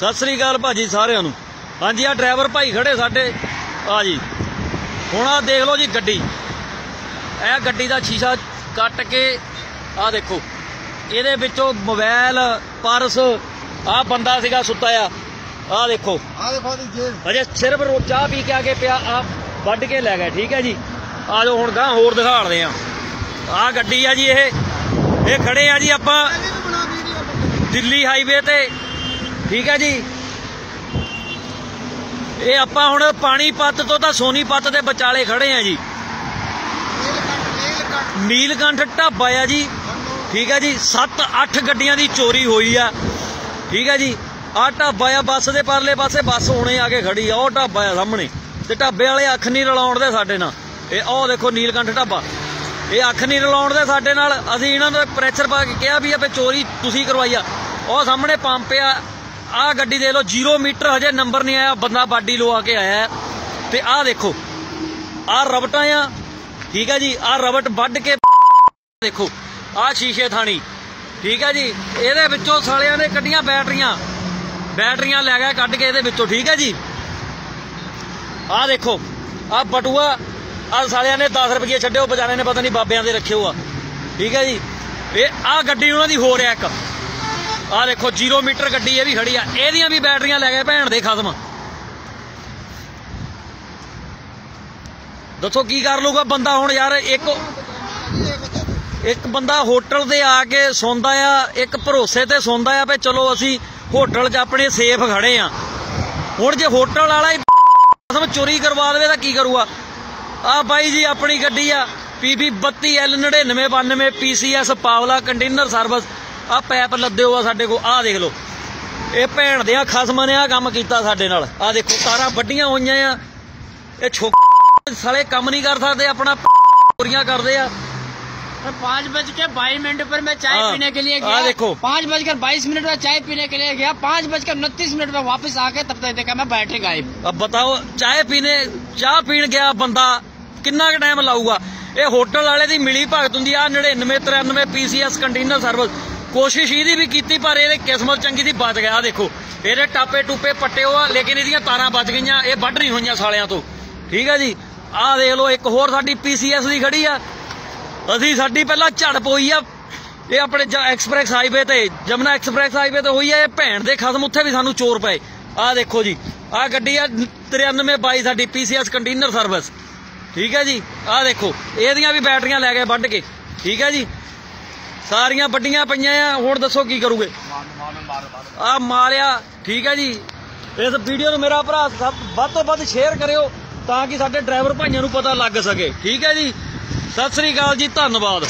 ਸਤਿ ਸ੍ਰੀ ਅਕਾਲ ਭਾਜੀ ਸਾਰਿਆਂ ਨੂੰ। ਹਾਂਜੀ ਆ ਡਰਾਈਵਰ ਭਾਈ ਖੜੇ ਸਾਡੇ। ਆ ਜੀ। ਹੁਣ ਆ ਦੇਖ ਲਓ ਜੀ ਗੱਡੀ। ਇਹ ਗੱਡੀ ਦਾ ਸ਼ੀਸ਼ਾ ਕੱਟ ਕੇ ਆ ਦੇਖੋ। ਇਹਦੇ ਵਿੱਚੋਂ ਮੋਬਾਈਲ ਪਰਸ ਆ ਬੰਦਾ ਸੀਗਾ ਸੁੱਤਾ ਆ। ਆ ਦੇਖੋ। ਆ ਦੇਖੋ ਦੀ ਜੇਬ। ਅਜੇ ਸਿਰਫ ਰੋ ਚਾਹ ਪੀ ਕੇ ਆ ਕੇ ਪਿਆ ਆ ਵੱਢ ਕੇ ਲੈ ਗਏ ਠੀਕ ਹੈ ਜੀ। ਆ ਜਾਓ ਹੁਣ ਗਾਂ ਹੋਰ ਦਿਖਾੜਦੇ ਆ। ਆ ਗੱਡੀ ਆ ਜੀ ਇਹ। ਇਹ ਖੜੇ ਆ ਜੀ ਆਪਾਂ ਦਿੱਲੀ ਹਾਈਵੇ ਤੇ। ਠੀਕ ਹੈ ਜੀ। ਇਹ ਆਪਾਂ ਹੁਣ ਪਾਣੀ ਪੱਤ ਤੋਂ ਤਾਂ ਸੋਨੀਪਤ ਦੇ ਵਿਚਾਲੇ ਖੜੇ ਆ ਜੀ। ਨੀਲਕੰਠ ਢਾਬਾ ਆ ਜੀ। ਠੀਕ ਹੈ ਜੀ 7-8 ਗੱਡੀਆਂ ਦੀ ਚੋਰੀ ਹੋਈ ਆ। ਠੀਕ ਹੈ ਜੀ ਆ ਢਾਬਾ ਆ, ਬੱਸ ਦੇ ਪਰਲੇ ਪਾਸੇ ਬੱਸ ਹੁਣੇ ਆ ਕੇ ਖੜੀ ਆ, ਉਹ ਢਾਬਾ ਆ ਸਾਹਮਣੇ। ਤੇ ਢਾਬੇ ਵਾਲੇ ਅੱਖ ਨਹੀਂ ਰਲਾਉਣ ਦੇ ਸਾਡੇ ਨਾਲ। ਇਹ ਉਹ ਦੇਖੋ ਨੀਲਕੰਠ ਢਾਬਾ। ਇਹ ਅੱਖ ਨਹੀਂ ਰਲਾਉਣ ਦੇ ਸਾਡੇ ਨਾਲ। ਅਸੀਂ ਇਹਨਾਂ ਨੂੰ ਪ੍ਰੈਸ਼ਰ ਪਾ ਕੇ ਕਿਹਾ ਵੀ ਆਪੇ ਚੋਰੀ ਤੁਸੀਂ ਕਰਵਾਈ ਆ। ਉਹ ਸਾਹਮਣੇ ਪੰਪ ਆ ਆ ਗੱਡੀ ਦੇ ਲਓ 0 ਮੀਟਰ ਹਜੇ ਨੰਬਰ ਨਹੀਂ ਆਇਆ, ਬੰਦਾ ਬਾਡੀ ਲਵਾ ਕੇ ਆਇਆ ਤੇ ਆਹ ਦੇਖੋ ਆਹ ਰਬਟਾਂ ਆ, ਠੀਕ ਹੈ ਜੀ ਆਹ ਰਬਟ ਵੱਢ ਕੇ ਦੇਖੋ ਆਹ ਸ਼ੀਸ਼ੇ ਥਾਣੀ, ਠੀਕ ਹੈ ਜੀ, ਇਹਦੇ ਵਿੱਚੋਂ ਸਾਲਿਆਂ ਨੇ ਕੱਢੀਆਂ ਬੈਟਰੀਆਂ ਬੈਟਰੀਆਂ ਲੈ ਗਿਆ ਕੱਢ ਕੇ ਇਹਦੇ ਵਿੱਚੋਂ, ਠੀਕ ਹੈ ਜੀ। ਆਹ ਦੇਖੋ ਆਹ ਬਟੂਆ ਆਹ ਸਾਲਿਆਂ ਨੇ 10 ਰੁਪਏ ਛੱਡਿਓ ਬਜਾਰੇ ਨੇ ਪਤਾ ਨਹੀਂ ਬਾਬਿਆਂ ਦੇ ਰੱਖਿਓ ਆ ਠੀਕ ਹੈ ਜੀ। ਇਹ ਆਹ ਗੱਡੀ ਉਹਨਾਂ ਦੀ ਹੋ ਰਿਹਾ ਇੱਕ। ਆਹ ਦੇਖੋ 0 ਮੀਟਰ ਗੱਡੀ ਇਹ ਵੀ ਖੜੀ ਆ। ਇਹਦੀਆਂ ਵੀ ਬੈਟਰੀਆਂ ਲੈ ਗਏ ਭੈਣ ਦੇ ਖਤਮ ਦੱਸੋ ਕੀ ਕਰ ਲੂਗਾ ਬੰਦਾ ਹੁਣ ਯਾਰ, ਇੱਕ ਇੱਕ ਬੰਦਾ ਹੋਟਲ ਤੇ ਆ ਕੇ ਸੌਂਦਾ ਆ, ਇੱਕ ਭਰੋਸੇ ਤੇ ਸੌਂਦਾ ਆ ਵੀ ਚਲੋ ਅਸੀਂ ਹੋਟਲ 'ਚ ਆਪਣੇ ਸੇਫ ਖੜੇ ਆ। ਹੁਣ ਜੇ ਹੋਟਲ ਵਾਲਾ ਹੀ ਕਸਮ ਚੋਰੀ ਕਰਵਾ ਦੇਵੇ ਤਾਂ ਕੀ ਕਰੂਗਾ? ਆ ਬਾਈ ਜੀ ਆਪਣੀ ਗੱਡੀ ਆ ਪੀਬੀ 32L9992 PCS ਪਾਵਲਾ ਕੰਟੇਨਰ ਸਰਵਿਸ। ਆ ਪੈਪ ਲੱਦੇ ਹੋਆ ਸਾਡੇ ਕੋਲ ਆ ਦੇਖ ਲਓ ਇਹ ਭੈਣ ਦੇ ਆ ਖਸਮਾਂ ਨੇ ਆ ਕੰਮ ਕੀਤਾ ਸਾਡੇ ਨਾਲ ਆ ਦੇਖੋ ਤਾਰਾਂ ਵੱਡੀਆਂ ਹੋਈਆਂ ਆ ਇਹ ਛੋਕ ਸਾਲੇ ਕੰਮ ਨਹੀਂ ਕਰ ਸਕਦੇ ਆਪਣਾ ਚੋਰੀਆਂ ਕਰਦੇ ਆ पाँच बज के बाईस मिनट पर मैं चाय हाँ, पीने के लिए हाँ, गया देखो। पाँच बजकर बाईस मिनट में चाय पीने के लिए गया पाँच बजकर उनतीस मिनट में वापस आके तब तक देखा मैं बैटरी गायब अब बताओ ਚਾਹ ਪੀਣੇ ਚਾਹ ਪੀਣ ਗਿਆ ਬੰਦਾ ਕਿੰਨਾ ਕੁ ਟਾਈਮ ਲਾਊਗਾ ਇਹ ਹੋਟਲ ਵਾਲੇ ਦੀ ਮਿਲੀ ਭਗਤ ਹੁੰਦੀ ਆ 99 93 ਪੀਸੀਐਸ ਕੰਟੇਨਰ ਸਰਵਿਸ ਕੋਸ਼ਿਸ਼ ਇਹਦੀ ਵੀ ਕੀਤੀ, ਪਰ ਇਹਦੇ ਕਿਸਮਤ ਚੰਗੀ ਸੀ ਬਚ ਗਿਆ। ਆਹ ਦੇਖੋ, ਇਹਦੇ ਟਾਪੇ ਟੂਪੇ ਪੱਟੇ ਹੋ ਆ ਲੇਕਿਨ ਇਹਦੀਆਂ ਤਾਰਾਂ ਬਚ ਗਈਆਂ, ਇਹ ਵੱਢ ਨਹੀਂ ਹੋਈਆਂ ਸਾਲਿਆਂ ਤੋਂ। ਠੀਕ ਹੈ ਜੀ? ਆਹ ਦੇਖ ਲਓ, ਇੱਕ ਹੋਰ ਸਾਡੀ ਪੀਸੀਐਸ ਦੀ ਖੜੀ ਆ। ਅਸੀਂ ਸਾਡੀ ਪਹਿਲਾਂ ਝੜਪ ਹੋਈ ਆ। ਇਹ ਆਪਣੇ ਐਕਸਪ੍ਰੈਸ ਹਾਈਵੇ ਤੇ, ਜਮਨਾ ਐਕਸਪ੍ਰੈਸ ਹਾਈਵੇ ਤੇ ਹੋਈ ਆ, ਇਹ ਭੈਣ ਦੇ ਖਸਮ, ਉੱਥੇ ਵੀ ਸਾਨੂੰ ਚੋਰ ਪਏ। ਆਹ ਦੇਖੋ ਜੀ, ਆਹ ਗੱਡੀ ਆ 9322 ਸਾਡੀ ਪੀਸੀਐਸ ਕੰਟੇਨਰ ਸਰਵਿਸ ਠੀਕ ਹੈ ਜੀ? ਆਹ ਦੇਖੋ, ਇਹਦੀਆਂ ਵੀ ਬੈਟਰੀਆਂ ਲੈ ਗਏ ਵੱਢ ਕੇ। ਠੀਕ ਹੈ ਜੀ? ਸਾਰੀਆਂ ਵੱਡੀਆਂ ਪਈਆਂ ਆ, ਹੁਣ ਦੱਸੋ ਕੀ ਕਰੋਗੇ? ਆ ਮਾਰਿਆ, ਠੀਕ ਹੈ ਜੀ। ਇਸ ਵੀਡੀਓ ਨੂੰ ਮੇਰਾ ਭਰਾ ਸਭ ਵੱਧ ਤੋਂ ਵੱਧ ਸ਼ੇਅਰ ਕਰਿਓ ਤਾਂ ਕਿ ਸਾਡੇ ਡਰਾਈਵਰ ਭਾਈਆਂ ਨੂੰ ਪਤਾ ਲੱਗ ਸਕੇ, ਠੀਕ ਹੈ ਜੀ। ਸਤਿ ਸ੍ਰੀ ਅਕਾਲ ਜੀ, ਧੰਨਵਾਦ।